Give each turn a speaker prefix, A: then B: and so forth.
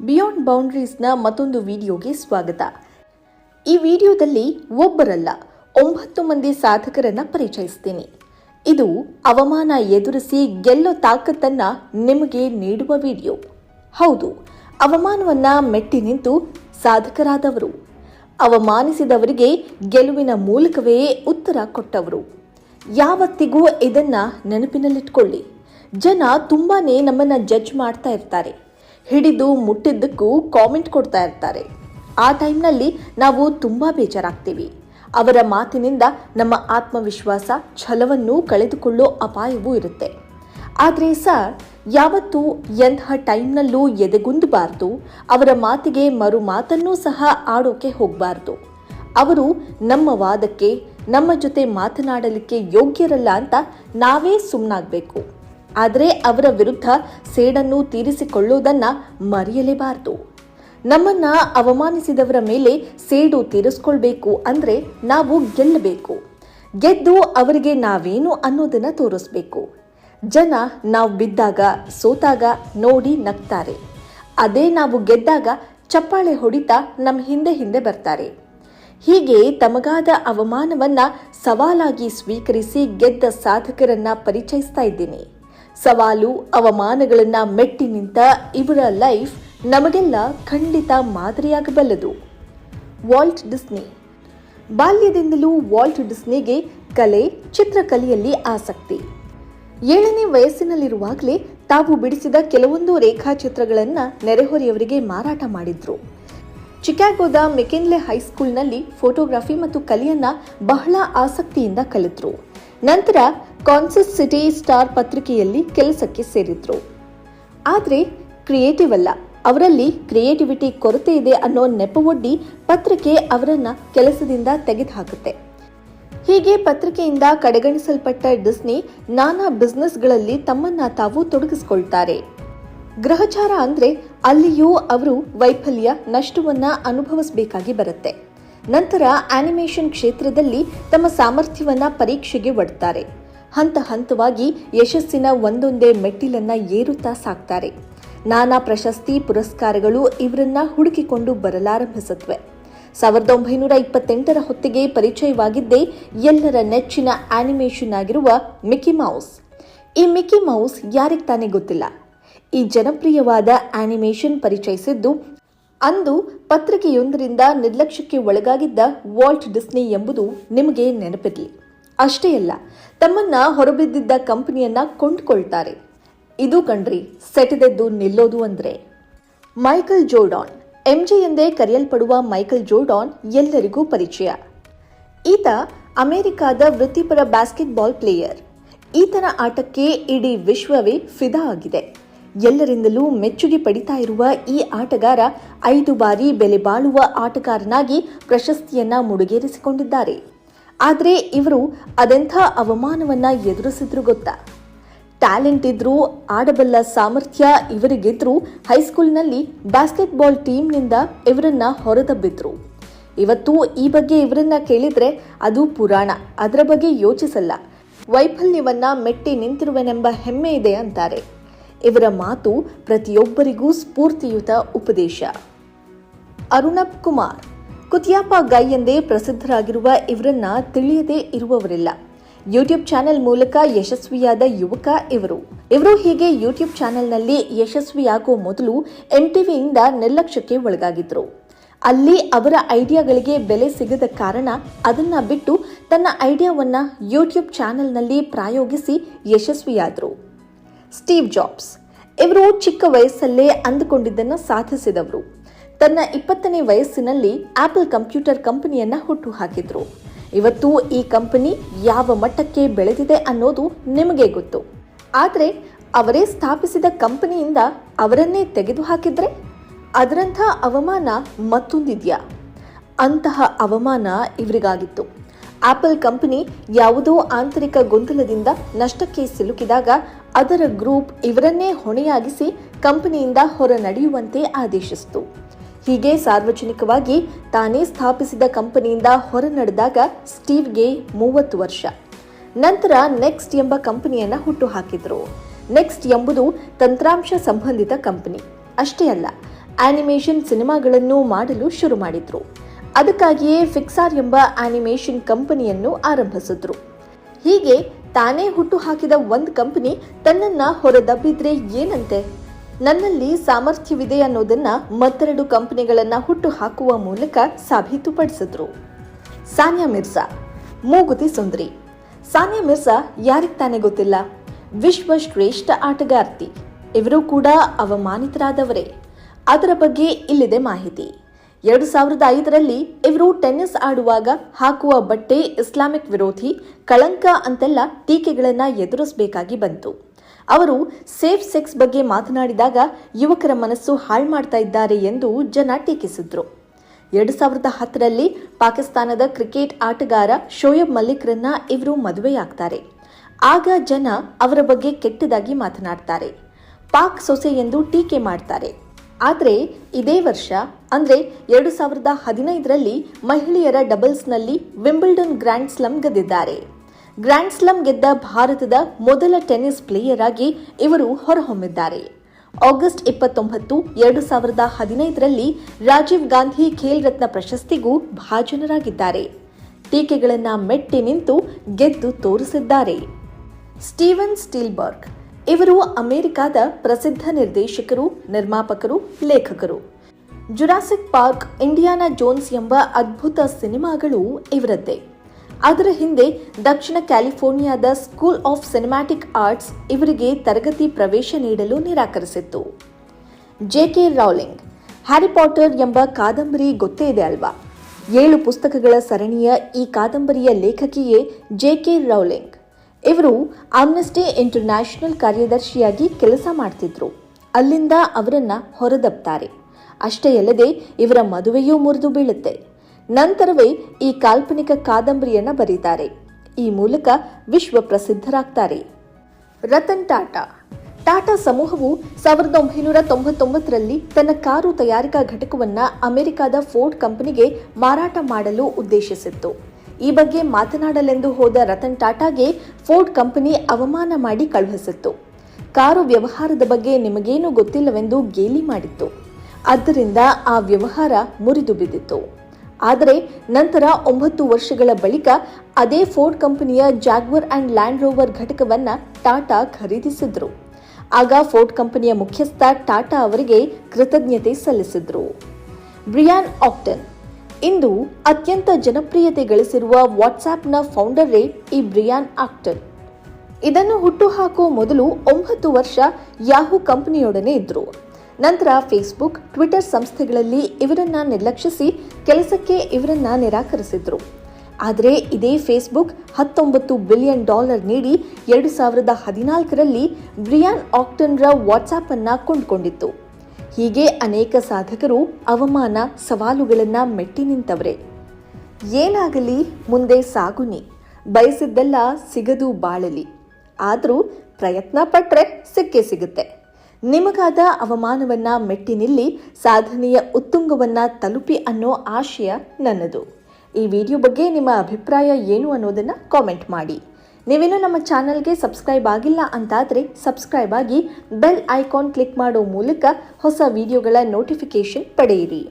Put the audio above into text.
A: Beyond ಬೌಂಡ್ರೀಸ್ನ ಮತ್ತೊಂದು ವಿಡಿಯೋಗೆ ಸ್ವಾಗತ. ಈ ವಿಡಿಯೋದಲ್ಲಿ ಒಬ್ಬರಲ್ಲ, ಒಂಬತ್ತು ಮಂದಿ ಸಾಧಕರನ್ನ ಪರಿಚಯಿಸ್ತೀನಿ. ಇದು ಅವಮಾನ ಎದುರಿಸಿ ಗೆಲ್ಲೋ ತಾಕತ್ತನ್ನ ನಿಮಗೆ ನೀಡುವ ವಿಡಿಯೋ. ಹೌದು, ಅವಮಾನವನ್ನ ಮೆಟ್ಟಿ ನಿಂತು ಸಾಧಕರಾದವರು. ಅವಮಾನಿಸಿದವರಿಗೆ ಗೆಲುವಿನ ಮೂಲಕವೇ ಉತ್ತರ ಕೊಟ್ಟವರು. ಯಾವತ್ತಿಗೂ ಇದನ್ನ ನೆನಪಿನಲ್ಲಿಟ್ಕೊಳ್ಳಿ. ಜನ ತುಂಬಾನೇ ನಮ್ಮನ್ನ ಜಡ್ಜ್ ಮಾಡ್ತಾ ಇರ್ತಾರೆ. ಹಿಡಿದು ಮುಟ್ಟಿದ್ದಕ್ಕೂ ಕಾಮೆಂಟ್ ಕೊಡ್ತಾ ಇರ್ತಾರೆ. ಆ ಟೈಮ್ನಲ್ಲಿ ನಾವು ತುಂಬ ಬೇಜಾರಾಗ್ತೀವಿ. ಅವರ ಮಾತಿನಿಂದ ನಮ್ಮ ಆತ್ಮವಿಶ್ವಾಸ ಛಲವನ್ನು ಕಳೆದುಕೊಳ್ಳೋ ಅಪಾಯವೂ ಇರುತ್ತೆ. ಆದರೆ ಸರ್, ಯಾವತ್ತೂ ಎಂತಹ ಟೈಮ್ನಲ್ಲೂ ಎದೆಗುಂದಬಾರ್ದು, ಅವರ ಮಾತಿಗೆ ಮರು ಮಾತನ್ನೂ ಸಹ ಆಡೋಕೆ ಹೋಗಬಾರ್ದು. ಅವರು ನಮ್ಮ ವಾದಕ್ಕೆ, ನಮ್ಮ ಜೊತೆ ಮಾತನಾಡಲಿಕ್ಕೆ ಯೋಗ್ಯರಲ್ಲ ಅಂತ ನಾವೇ ಸುಮ್ಮನಾಗಬೇಕು ಆದರೆ ಅವರ ವಿರುದ್ಧ ಸೇಡನ್ನು ತೀರಿಸಿಕೊಳ್ಳುವುದನ್ನು ಮರೆಯಲೇಬಾರದು. ನಮ್ಮನ್ನ ಅವಮಾನಿಸಿದವರ ಮೇಲೆ ಸೇಡು ತೀರಿಸ್ಕೊಳ್ಬೇಕು ಅಂದ್ರೆ ನಾವು ಗೆಲ್ಲಬೇಕು. ಗೆದ್ದು ಅವರಿಗೆ ನಾವೇನು ಅನ್ನೋದನ್ನ ತೋರಿಸ್ಬೇಕು. ಜನ ನಾವು ಬಿದ್ದಾಗ, ಸೋತಾಗ ನೋಡಿ ನಗ್ತಾರೆ. ಅದೇ ನಾವು ಗೆದ್ದಾಗ ಚಪ್ಪಾಳೆ ಹೊಡಿತಾ ನಮ್ಮ ಹಿಂದೆ ಹಿಂದೆ ಬರ್ತಾರೆ. ಹೀಗೆ ತಮಗಾದ ಅವಮಾನವನ್ನ ಸವಾಲಾಗಿ ಸ್ವೀಕರಿಸಿ ಗೆದ್ದ ಸಾಧಕರನ್ನ ಪರಿಚಯಿಸ್ತಾ ಇದ್ದೀನಿ. ಸವಾಲು, ಅವಮಾನಗಳನ್ನು ಮೆಟ್ಟಿ ನಿಂತ ಇವರ ಲೈಫ್ ನಮಗೆಲ್ಲ ಖಂಡಿತ ಮಾದರಿಯಾಗಬಲ್ಲದು. ವಾಲ್ಟ್ ಡಿಸ್ನಿ ಬಾಲ್ಯದಿಂದಲೂ ವಾಲ್ಟ್ ಡಿಸ್ನಿಗೆ ಕಲೆ, ಚಿತ್ರಕಲೆಯಲ್ಲಿ ಆಸಕ್ತಿ. ಏಳನೇ ವಯಸ್ಸಿನಲ್ಲಿರುವಾಗಲೇ ತಾವು ಬಿಡಿಸಿದ ಕೆಲವೊಂದು ರೇಖಾಚಿತ್ರಗಳನ್ನು ನೆರೆಹೊರೆಯವರಿಗೆ ಮಾರಾಟ ಮಾಡಿದ್ರು. ಚಿಕಾಗೋದ ಮೆಕೆನ್ಲೆ ಹೈಸ್ಕೂಲ್ನಲ್ಲಿ ಫೋಟೋಗ್ರಫಿ ಮತ್ತು ಕಲೆಯನ್ನ ಬಹಳ ಆಸಕ್ತಿಯಿಂದ ಕಲಿತರು. ನಂತರ ಕಾನ್ಸಸ್ ಸಿಟಿ ಸ್ಟಾರ್ ಪತ್ರಿಕೆಯಲ್ಲಿ ಕೆಲಸಕ್ಕೆ ಸೇರಿದ್ರು. ಆದರೆ ಕ್ರಿಯೇಟಿವ್ ಅಲ್ಲ. ಅವರಲ್ಲಿ ಕ್ರಿಯೇಟಿವಿಟಿ ಕೊರತೆ ಇದೆ ಅನ್ನೋ ನೆಪವೊಡ್ಡಿ ಪತ್ರಿಕೆ ಅವರನ್ನು ಕೆಲಸದಿಂದ ತೆಗೆದುಹಾಕುತ್ತೆ. ಹೀಗೆ ಪತ್ರಿಕೆಯಿಂದ ಕಡೆಗಣಿಸಲ್ಪಟ್ಟ ಡಿಸ್ನಿ ನಾನಾ ಬಿಸ್ನೆಸ್ಗಳಲ್ಲಿ ತಮ್ಮನ್ನ ತಾವು ತೊಡಗಿಸಿಕೊಳ್ತಾರೆ. ಗ್ರಹಚಾರ ಅಂದ್ರೆ ಅಲ್ಲಿಯೂ ಅವರು ವೈಫಲ್ಯ, ನಷ್ಟವನ್ನ ಅನುಭವಿಸಬೇಕಾಗಿ ಬರುತ್ತೆ. ನಂತರ ಆನಿಮೇಷನ್ ಕ್ಷೇತ್ರದಲ್ಲಿ ತಮ್ಮ ಸಾಮರ್ಥ್ಯವನ್ನ ಪರೀಕ್ಷೆಗೆ ಒಡ್ತಾರೆ. ಹಂತ ಹಂತವಾಗಿ ಯಶಸ್ಸಿನ ಒಂದೊಂದೇ ಮೆಟ್ಟಿಲನ್ನ ಏರುತ್ತಾ ಸಾಕ್ತಾರೆ. ನಾನಾ ಪ್ರಶಸ್ತಿ ಪುರಸ್ಕಾರಗಳು ಇವರನ್ನ ಹುಡುಕಿಕೊಂಡು ಬರಲಾರಂಭಿಸುತ್ತವೆ ಸಾವಿರದ ಒಂಬೈನೂರ ಇಪ್ಪತ್ತೆಂಟರ ಹೊತ್ತಿಗೆ ಪರಿಚಯವಾಗಿದ್ದೇ ಎಲ್ಲರ ನೆಚ್ಚಿನ ಆನಿಮೇಷನ್ ಆಗಿರುವ ಮಿಕ್ಕಿ ಮೌಸ್ ಈ ಮಿಕ್ಕಿ ಮೌಸ್ ಯಾರಿಗೆ ತಾನೇ ಗೊತ್ತಿಲ್ಲ? ಈ ಜನಪ್ರಿಯವಾದ ಆನಿಮೇಷನ್ ಪರಿಚಯಿಸಿದ್ದು ಅಂದು ಪತ್ರಿಕೆಯೊಂದರಿಂದ ನಿರ್ಲಕ್ಷ್ಯಕ್ಕೆ ಒಳಗಾಗಿದ್ದ ವಾಲ್ಟ್ ಡಿಸ್ನಿ ಎಂಬುದು ನಿಮಗೆ ನೆನಪಿರಲಿ. ಅಷ್ಟೇ ಅಲ್ಲ, ತಮ್ಮನ್ನ ಹೊರಬಿದ್ದಿದ್ದ ಕಂಪನಿಯನ್ನ ಕೊಂಡ್ಕೊಳ್ತಾರೆ. ಇದು ಕಣ್ರಿ, ಸೆಟೆದೆದ್ದು ನಿಲ್ಲೋದು ಅಂದ್ರೆ. ಮೈಕಲ್ ಜೋರ್ಡಾನ್, ಎಂಜೆ ಎಂದೇ ಕರೆಯಲ್ಪಡುವ ಮೈಕಲ್ ಜೋರ್ಡಾನ್ ಎಲ್ಲರಿಗೂ ಪರಿಚಯ. ಈತ ಅಮೆರಿಕಾದ ವೃತ್ತಿಪರ ಬ್ಯಾಸ್ಕೆಟ್ಬಾಲ್ ಪ್ಲೇಯರ್ ಈತನ ಆಟಕ್ಕೆ ಇಡೀ ವಿಶ್ವವೇ ಫಿದಾ ಆಗಿದೆ. ಎಲ್ಲರಿಂದಲೂ ಮೆಚ್ಚುಗೆ ಪಡಿತಾ ಇರುವ ಈ ಆಟಗಾರ ಐದು ಬಾರಿ ಬೆಲೆ ಬಾಳುವ ಆಟಗಾರನಾಗಿ ಪ್ರಶಸ್ತಿಯನ್ನ ಮುಡುಗೇರಿಸಿಕೊಂಡಿದ್ದಾರೆ. ಆದರೆ ಇವರು ಅದೆಂಥ ಅವಮಾನವನ್ನು ಎದುರಿಸಿದ್ರು ಗೊತ್ತಾ? ಟ್ಯಾಲೆಂಟ್ ಇದ್ರೂ, ಆಡಬಲ್ಲ ಸಾಮರ್ಥ್ಯ ಇವರಿಗಿದ್ರು, ಹೈಸ್ಕೂಲ್ನಲ್ಲಿ ಬಾಸ್ಕೆಟ್ಬಾಲ್ ಟೀಮ್ನಿಂದ ಇವರನ್ನ ಹೊರದಬ್ಬಿದ್ರು ಇವತ್ತು ಈ ಬಗ್ಗೆ ಇವರನ್ನ ಕೇಳಿದ್ರೆ ಅದು ಪುರಾಣ, ಅದರ ಬಗ್ಗೆ ಯೋಚಿಸಲ್ಲ. ವೈಫಲ್ಯವನ್ನ ಮೆಟ್ಟಿ ನಿಂತಿರುವನೆಂಬ ಹೆಮ್ಮೆ ಇದೆ ಅಂತಾರೆ. ಇವರ ಮಾತು ಪ್ರತಿಯೊಬ್ಬರಿಗೂ ಸ್ಫೂರ್ತಿಯುತ ಉಪದೇಶ. ಅರುಣಬ್ ಕುಮಾರ್ ಕುತಿಯಾಪ ಗೈ ಎಂದೇ ಪ್ರಸಿದ್ಧರಾಗಿರುವ ಇವರನ್ನ ತಿಳಿಯದೇ ಇರುವವರಿಲ್ಲ. ಯೂಟ್ಯೂಬ್ ಚಾನೆಲ್ ಮೂಲಕ ಯಶಸ್ವಿಯಾದ ಯುವಕ ಇವರು. ಇವರು ಹೀಗೆ ಯೂಟ್ಯೂಬ್ ಚಾನೆಲ್ನಲ್ಲಿ ಯಶಸ್ವಿಯಾಗುವ ಮೊದಲು ಎಂಟಿವಿಯಿಂದ ನಿರ್ಲಕ್ಷ್ಯಕ್ಕೆ ಒಳಗಾಗಿದ್ರು. ಅಲ್ಲಿ ಅವರ ಐಡಿಯಾಗಳಿಗೆ ಬೆಲೆ ಸಿಗದ ಕಾರಣ ಅದನ್ನ ಬಿಟ್ಟು ತನ್ನ ಐಡಿಯಾವನ್ನ ಯೂಟ್ಯೂಬ್ ಚಾನೆಲ್ನಲ್ಲಿ ಪ್ರಾಯೋಗಿಸಿ ಯಶಸ್ವಿಯಾದರು. Steve Jobs. ಇವರು ಚಿಕ್ಕ ವಯಸ್ಸಲ್ಲೇ ಅಂದುಕೊಂಡಿದ್ದನ್ನು ಸಾಧಿಸಿದವರು. ತನ್ನ ಇಪ್ಪತ್ತನೇ ವಯಸ್ಸಿನಲ್ಲಿ ಆಪಲ್ ಕಂಪ್ಯೂಟರ್ ಕಂಪನಿಯನ್ನ ಹುಟ್ಟು ಹಾಕಿದ್ರು ಇವತ್ತು ಈ ಕಂಪನಿ ಯಾವ ಮಟ್ಟಕ್ಕೆ ಬೆಳೆದಿದೆ ಅನ್ನೋದು ನಿಮಗೆ ಗೊತ್ತು. ಆದರೆ ಅವರೇ ಸ್ಥಾಪಿಸಿದ ಕಂಪನಿಯಿಂದ ಅವರನ್ನೇ ತೆಗೆದು ಹಾಕಿದ್ರೆ ಅದರಂಥ ಅವಮಾನ ಮತ್ತೊಂದಿದೆಯಾ? ಅಂತಹ ಅವಮಾನ ಇವರಿಗಾಗಿತ್ತು. ಆಪಲ್ ಕಂಪನಿ ಯಾವುದೋ ಆಂತರಿಕ ಗೊಂದಲದಿಂದ ನಷ್ಟಕ್ಕೆ ಸಿಲುಕಿದಾಗ ಅದರ ಗ್ರೂಪ್ ಇವರನ್ನೇ ಹೊಣೆಯಾಗಿಸಿ ಕಂಪನಿಯಿಂದ ಹೊರ ನಡೆಯುವಂತೆ ಆದೇಶಿಸಿತು. ಹೀಗೆ ಸಾರ್ವಜನಿಕವಾಗಿ ತಾನೇ ಸ್ಥಾಪಿಸಿದ ಕಂಪನಿಯಿಂದ ಹೊರ ನಡೆದಾಗ ಸ್ಟೀವ್ಗೆ ಮೂವತ್ತು ವರ್ಷ. ನಂತರ ನೆಕ್ಸ್ಟ್ ಎಂಬ ಕಂಪನಿಯನ್ನ ಹುಟ್ಟು ಹಾಕಿದ್ರು ನೆಕ್ಸ್ಟ್ ಎಂಬುದು ತಂತ್ರಾಂಶ ಸಂಬಂಧಿತ ಕಂಪನಿ. ಅಷ್ಟೇ ಅಲ್ಲ, ಆನಿಮೇಷನ್ ಸಿನಿಮಾಗಳನ್ನು ಮಾಡಲು ಶುರು ಮಾಡಿದ್ರು. ಅದಕ್ಕಾಗಿಯೇ ಫಿಕ್ಸಾರ್ ಎಂಬ ಆನಿಮೇಷನ್ ಕಂಪನಿಯನ್ನು ಆರಂಭಿಸಿದ್ರು. ಹೀಗೆ ತಾನೇ ಹುಟ್ಟು ಹಾಕಿದ ಒಂದು ಕಂಪನಿ ತನ್ನನ್ನ ಹೊರದಬ್ಬಿದ್ರೆ ಏನಂತೆ? ನನ್ನಲ್ಲಿ ಸಾಮರ್ಥ್ಯವಿದೆ ಅನ್ನೋದನ್ನ ಮತ್ತೆರಡು ಕಂಪನಿಗಳನ್ನ ಹುಟ್ಟು ಹಾಕುವ ಮೂಲಕ ಸಾಬೀತುಪಡಿಸಿದ್ರು. ಸಾನಿಯಾ ಮಿರ್ಜಾ, ಮೂಗುತಿ ಸುಂದರಿ. ಸಾನಿಯಾ ಮಿರ್ಜಾ ಯಾರಿಗ್ ತಾನೇ ಗೊತ್ತಿಲ್ಲ? ವಿಶ್ವ ಶ್ರೇಷ್ಠ ಆಟಗಾರ್ತಿ. ಇವರು ಕೂಡ ಅವಮಾನಿತರಾದವರೇ. ಅದರ ಬಗ್ಗೆ ಇಲ್ಲಿದೆ ಮಾಹಿತಿ. ಎರಡು ಸಾವಿರದ ಐದರಲ್ಲಿ ಇವರು ಟೆನ್ನಿಸ್ ಆಡುವಾಗ ಹಾಕುವ ಬಟ್ಟೆ ಇಸ್ಲಾಮಿಕ್ ವಿರೋಧಿ, ಕಳಂಕ ಅಂತೆಲ್ಲ ಟೀಕೆಗಳನ್ನ ಎದುರಿಸಬೇಕಾಗಿ ಬಂತು. ಅವರು ಸೇಫ್ ಸೆಕ್ಸ್ ಬಗ್ಗೆ ಮಾತನಾಡಿದಾಗ ಯುವಕರ ಮನಸ್ಸು ಹಾಳು ಮಾಡ್ತಾ ಇದ್ದಾರೆ ಎಂದು ಜನ ಟೀಕಿಸಿದ್ರು. ಎರಡು ಸಾವಿರದ ಹತ್ತರಲ್ಲಿ ಪಾಕಿಸ್ತಾನದ ಕ್ರಿಕೆಟ್ ಆಟಗಾರ ಶೋಯಬ್ ಮಲ್ಲಿಕ್ರನ್ನ ಇವರು ಮದುವೆಯಾಗ್ತಾರೆ. ಆಗ ಜನ ಅವರ ಬಗ್ಗೆ ಕೆಟ್ಟದಾಗಿ ಮಾತನಾಡ್ತಾರೆ. ಪಾಕ್ ಸೊಸೆ ಎಂದು ಟೀಕೆ ಮಾಡ್ತಾರೆ. ಆದರೆ ಇದೇ ವರ್ಷ, ಅಂದರೆ ಎರಡು ಸಾವಿರದ ಹದಿನೈದರಲ್ಲಿ ಮಹಿಳೆಯರ ಡಬಲ್ಸ್ನಲ್ಲಿ ವಿಂಬಲ್ಡನ್ ಗ್ರ್ಯಾಂಡ್ ಸ್ಲಮ್ ಗೆದ್ದಿದ್ದಾರೆ. ಗ್ರ್ಯಾಂಡ್ ಸ್ಲಮ್ ಗೆದ್ದ ಭಾರತದ ಮೊದಲ ಟೆನ್ನಿಸ್ ಪ್ಲೇಯರ್ ಆಗಿ ಇವರು ಹೊರಹೊಮ್ಮಿದ್ದಾರೆ. ಆಗಸ್ಟ್ ಇಪ್ಪತ್ತೊಂಬತ್ತು, ಎರಡು ಸಾವಿರದ ಹದಿನೈದರಲ್ಲಿ ರಾಜೀವ್ ಗಾಂಧಿ ಖೇಲ್ ರತ್ನ ಪ್ರಶಸ್ತಿಗೂ ಭಾಜನರಾಗಿದ್ದಾರೆ. ಟೀಕೆಗಳನ್ನು ಮೆಟ್ಟಿ ನಿಂತು ಗೆದ್ದು ತೋರಿಸಿದ್ದಾರೆ. ಸ್ಟೀವನ್ ಸ್ಟೀಲ್ಬರ್ಗ್, ಇವರು ಅಮೆರಿಕಾದ ಪ್ರಸಿದ್ಧ ನಿರ್ದೇಶಕರು, ನಿರ್ಮಾಪಕರು, ಲೇಖಕರು. ಜುರಾಸಿಕ್ ಪಾರ್ಕ್, ಇಂಡಿಯಾನಾ ಜೋನ್ಸ್ ಎಂಬ ಅದ್ಭುತ ಸಿನಿಮಾಗಳು ಇವರದ್ದೇ. ಅದರ ಹಿಂದೆ ದಕ್ಷಿಣ ಕ್ಯಾಲಿಫೋರ್ನಿಯಾದ ಸ್ಕೂಲ್ ಆಫ್ ಸಿನಿಮ್ಯಾಟಿಕ್ ಆರ್ಟ್ಸ್ ಇವರಿಗೆ ತರಗತಿ ಪ್ರವೇಶ ನೀಡಲು ನಿರಾಕರಿಸಿತ್ತು. J K Rowling Harry Potter ಎಂಬ ಕಾದಂಬರಿ ಗೊತ್ತೇ ಇದೆ ಅಲ್ವಾ? ಏಳು ಪುಸ್ತಕಗಳ ಸರಣಿಯ ಈ ಕಾದಂಬರಿಯ ಲೇಖಕಿಯೇ ಜೆಕೆ ರೌಲಿಂಗ್ ಇವರು ಆಮ್ನೆಸ್ಟಿ ಇಂಟರ್ನ್ಯಾಷನಲ್ ಕಾರ್ಯದರ್ಶಿಯಾಗಿ ಕೆಲಸ ಮಾಡ್ತಿದ್ರು. ಅಲ್ಲಿಂದ ಅವರನ್ನ ಹೊರದಬ್ತಾರೆ ಅಷ್ಟೇ ಅಲ್ಲದೆ ಇವರ ಮದುವೆಯೂ ಮುರಿದು ಬೀಳುತ್ತೆ. ನಂತರವೇ ಈ ಕಾಲ್ಪನಿಕ ಕಾದಂಬರಿಯನ್ನ ಬರೀತಾರೆ. ಈ ಮೂಲಕ ವಿಶ್ವ ಪ್ರಸಿದ್ಧರಾಗ್ತಾರೆ. ರತನ್ ಟಾಟಾ. ಟಾಟಾ ಸಮೂಹವು ಸಾವಿರದ ಒಂಬೈನೂರ ತೊಂಬತ್ತೊಂಬತ್ತರಲ್ಲಿ ತನ್ನ ಕಾರು ತಯಾರಿಕಾ ಘಟಕವನ್ನ ಅಮೆರಿಕದ ಫೋರ್ಡ್ ಕಂಪನಿಗೆ ಮಾರಾಟ ಮಾಡಲು ಉದ್ದೇಶಿಸಿತ್ತು. ಈ ಬಗ್ಗೆ ಮಾತನಾಡಲೆಂದು ಹೋದ ರತನ್ ಟಾಟಾಗೆ ಫೋರ್ಡ್ ಕಂಪನಿ ಅವಮಾನ ಮಾಡಿ ಕಳುಹಿಸಿತ್ತು. ಕಾರು ವ್ಯವಹಾರದ ಬಗ್ಗೆ ನಿಮಗೇನು ಗೊತ್ತಿಲ್ಲವೆಂದು ಗೇಲಿ ಮಾಡಿತ್ತು. ಆದ್ದರಿಂದ ಆ ವ್ಯವಹಾರ ಮುರಿದು ಬಿದ್ದಿತ್ತು. ಆದರೆ ನಂತರ ಒಂಬತ್ತು ವರ್ಷಗಳ ಬಳಿಕ ಅದೇ ಫೋರ್ಡ್ ಕಂಪನಿಯ ಜಾಗ್ವರ್ ಅಂಡ್ ಲ್ಯಾಂಡ್ ರೋವರ್ ಘಟಕವನ್ನು ಟಾಟಾ ಖರೀದಿಸಿದ್ರು. ಆಗ ಫೋರ್ಡ್ ಕಂಪನಿಯ ಮುಖ್ಯಸ್ಥ ಟಾಟಾ ಅವರಿಗೆ ಕೃತಜ್ಞತೆ ಸಲ್ಲಿಸಿದ್ರು. ಬ್ರಿಯಾನ್ ಆಕ್ಟನ್, ಇಂದು ಅತ್ಯಂತ ಜನಪ್ರಿಯತೆ ಗಳಿಸಿರುವ ವಾಟ್ಸಾಪ್ನ ಫೌಂಡರೇ ಈ ಬ್ರಿಯಾನ್ ಆಕ್ಟನ್. ಇದನ್ನು ಹುಟ್ಟುಹಾಕುವ ಮೊದಲು ಒಂಬತ್ತು ವರ್ಷ ಯಾಹೂ ಕಂಪನಿಯೊಡನೆ ಇದ್ರು. ನಂತರ ಫೇಸ್ಬುಕ್ ಟ್ವಿಟರ್ ಸಂಸ್ಥೆಗಳಲ್ಲಿ ಇವರನ್ನ ನಿರ್ಲಕ್ಷಿಸಿ ಕೆಲಸಕ್ಕೆ ಇವರನ್ನ ನಿರಾಕರಿಸಿದ್ರು. ಆದರೆ ಇದೇ ಫೇಸ್ಬುಕ್ ಹತ್ತೊಂಬತ್ತು ಬಿಲಿಯನ್ ಡಾಲರ್ ನೀಡಿ ಎರಡು ಸಾವಿರದ ಹದಿನಾಲ್ಕರಲ್ಲಿ ಬ್ರಿಯಾನ್ ಆಕ್ಟನ್ರ ವಾಟ್ಸಾಪ್ ಅನ್ನ ಕೊಂಡುಕೊಂಡಿತ್ತು. ಹೀಗೆ ಅನೇಕ ಸಾಧಕರು ಅವಮಾನ, ಸವಾಲುಗಳನ್ನು ಮೆಟ್ಟಿ ನಿಂತವ್ರೆ. ಏನಾಗಲಿ ಮುಂದೆ ಸಾಗುನಿ, ಬಯಸಿದ್ದೆಲ್ಲ ಸಿಗದು ಬಾಳಲಿ. ಆದರೂ ಪ್ರಯತ್ನ ಪಟ್ಟರೆ ಸಿಕ್ಕೇ ಸಿಗುತ್ತೆ. ನಿಮಗಾದ ಅವಮಾನವನ್ನ ಮೆಟ್ಟಿ ನಿಲ್ಲಿ ಸಾಧನೆಯ ಉತ್ತುಂಗವನ್ನ ತಲುಪಿ ಅನ್ನೋ ಆಶಯ ನನ್ನದು. ಈ ವಿಡಿಯೋ ಬಗ್ಗೆ ನಿಮ್ಮ ಅಭಿಪ್ರಾಯ ಏನು ಅನ್ನೋದನ್ನ ಕಾಮೆಂಟ್ ಮಾಡಿ. ನೀವೇನು ನಮ್ಮ ಚಾನಲ್ಗೆ ಸಬ್ಸ್ಕ್ರೈಬ್ ಆಗಿಲ್ಲ ಅಂತಾದರೆ ಸಬ್ಸ್ಕ್ರೈಬ್ ಆಗಿ ಬೆಲ್ ಐಕಾನ್ ಕ್ಲಿಕ್ ಮಾಡೋ ಮೂಲಕ ಹೊಸ ವಿಡಿಯೋಗಳ ನೋಟಿಫಿಕೇಶನ್ ಪಡೆಯಿರಿ.